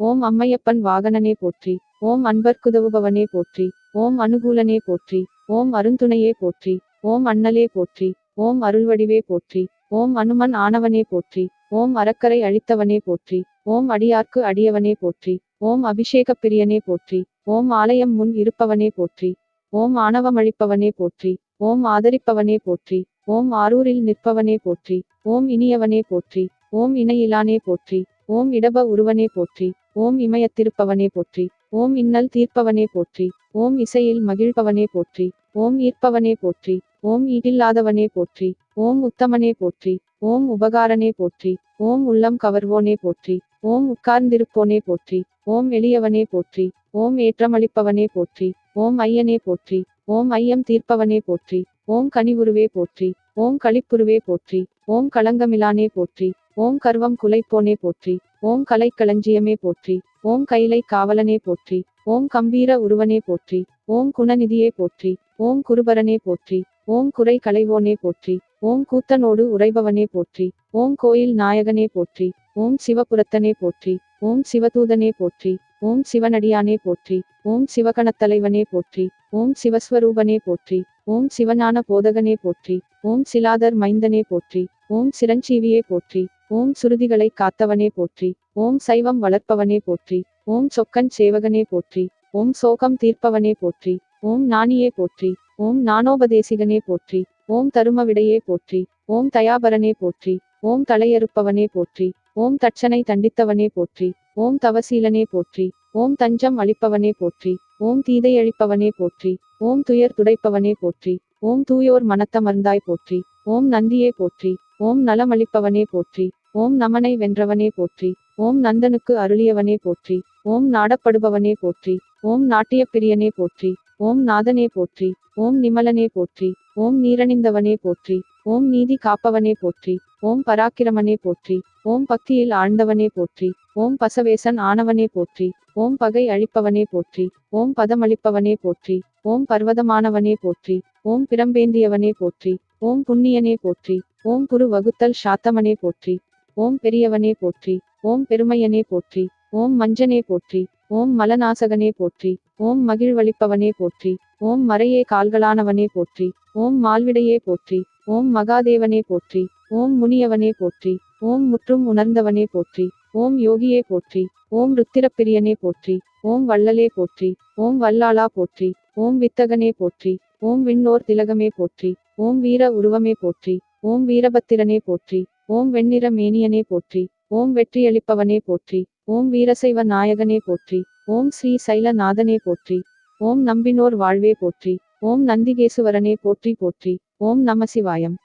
ஓம் அம்மையப்பன் வாகனனே போற்றி ஓம் அன்பர்க்குதவுபவனே போற்றி ஓம் அனுகூலனே போற்றி ஓம் அருந்துணையே போற்றி ஓம் அண்ணலே போற்றி ஓம் அருள்வடிவே போற்றி ஓம் அனுமன் ஆனவனே போற்றி ஓம் அறக்கரை அழித்தவனே போற்றி ஓம் அடியார்க்கு அடியவனே போற்றி ஓம் அபிஷேகப் பிரியனே போற்றி ஓம் ஆலயம் முன் இருப்பவனே போற்றி ஓம் ஆணவமழிப்பவனே போற்றி ஓம் ஆதரிப்பவனே போற்றி ஓம் ஆரூரில் நிற்பவனே போற்றி ஓம் இனியவனே போற்றி ஓம் இணையிலானே போற்றி ஓம் இடப உருவனே போற்றி ஓம் இமயத்திருப்பவனே போற்றி ஓம் இன்னல் தீர்ப்பவனே போற்றி ஓம் இசையில் மகிழ்பவனே போற்றி ஓம் ஈர்ப்பவனே போற்றி ஓம் ஈடில்லாதவனே போற்றி ஓம் உத்தமனே போற்றி ஓம் உபகாரனே போற்றி ஓம் உள்ளம் கவர்வோனே போற்றி ஓம் உட்கார்ந்திருப்போனே போற்றி ஓம் எளியவனே போற்றி ஓம் ஏற்றமளிப்பவனே போற்றி ஓம் ஐயனே போற்றி ஓம் ஐயம் தீர்ப்பவனே போற்றி ஓம் கனிவுருவே போற்றி ஓம் களிப்புருவே போற்றி ஓம் களங்கமிலானே போற்றி ஓம் கர்வம் குலைப்போனே போற்றி ஓம் கலைக்களஞ்சியமே போற்றி ஓம் கைலை காவலனே போற்றி ஓம் கம்பீர உருவனே போற்றி ஓம் குணநிதியே போற்றி ஓம் குருபரனே போற்றி ஓம் குறை களைவோனே போற்றி ஓம் கூத்தனோடு உறைபவனே போற்றி ஓம் கோயில் நாயகனே போற்றி ஓம் சிவபுரத்தனே போற்றி ஓம் சிவதூதனே போற்றி ஓம் சிவனடியானே போற்றி ஓம் சிவகணத்தலைவனே போற்றி ஓம் சிவஸ்வரூபனே போற்றி ஓம் சிவஞான போதகனே போற்றி ஓம் சிலாதர் மைந்தனே போற்றி ஓம் சிரஞ்சீவியே போற்றி ஓம் சுருதிகளை காத்தவனே போற்றி ஓம் சைவம் வளர்ப்பவனே போற்றி ஓம் சொக்கன் சேவகனே போற்றி ஓம் சோகம் தீர்ப்பவனே போற்றி ஓம் நாணியே போற்றி ஓம் ஞானோபதேசிகனே போற்றி ஓம் தருமவிடையே போற்றி ஓம் தயாபரனே போற்றி ஓம் தலையறுப்பவனே போற்றி ஓம் தட்சனை தண்டித்தவனே போற்றி ஓம் தவசீலனே போற்றி ஓம் தஞ்சம் அளிப்பவனே போற்றி ஓம் தீதையழிப்பவனே போற்றி ஓம் துயர் துடைப்பவனே போற்றி ஓம் தூயோர் மனத்தமர்ந்தாய் போற்றி ஓம் நந்தியே போற்றி ஓம் நலமளிப்பவனே போற்றி ஓம் நமனை வென்றவனே போற்றி ஓம் நந்தனுக்கு அருளியவனே போற்றி ஓம் நாடப்படுபவனே போற்றி ஓம் நாட்டிய பிரியனே போற்றி ஓம் நாதனே போற்றி ஓம் நிமலனே போற்றி ஓம் நீரணிந்தவனே போற்றி ஓம் நீதி காப்பவனே போற்றி ஓம் பராக்கிரமனே போற்றி ஓம் பக்தியில் ஆழ்ந்தவனே போற்றி ஓம் பசவேசன் ஆனவனே போற்றி ஓம் பகை அழிப்பவனே போற்றி ஓம் பதமளிப்பவனே போற்றி ஓம் பர்வதமானவனே போற்றி ஓம் பிரம்பேந்தியவனே போற்றி ஓம் புண்ணியனே போற்றி ஓம் குரு வகுத்தல் சாத்தமனே போற்றி ஓம் பெரியவனே போற்றி ஓம் பெருமையனே போற்றி ஓம் மஞ்சனே போற்றி ஓம் மலநாசகனே போற்றி ஓம் மகிழ்வளிப்பவனே போற்றி ஓம் மறையே கால்களானவனே போற்றி ஓம் மால்விடையே போற்றி ஓம் மகாதேவனே போற்றி ஓம் முனியவனே போற்றி ஓம் முற்றும் உணர்ந்தவனே போற்றி ஓம் யோகியே போற்றி ஓம் ருத்திரப்பிரியனே போற்றி ஓம் வள்ளலே போற்றி ஓம் வல்லாளா போற்றி ஓம் வித்தகனே போற்றி ஓம் விண்ணோர் திலகமே போற்றி ஓம் வீர உருவமே போற்றி ஓம் வீரபத்திரனே போற்றி ஓம் வெண்ணிற மேனியனே போற்றி ஓம் வெற்றியளிப்பவனே போற்றி ஓம் வீரசைவ நாயகனே போற்றி ஓம் ஸ்ரீ சைலநாதனே போற்றி ஓம் நம்பினோர் வாழ்வே போற்றி ஓம் நந்திகேசுவரனே போற்றி போற்றி ஓம் நமசிவாயம்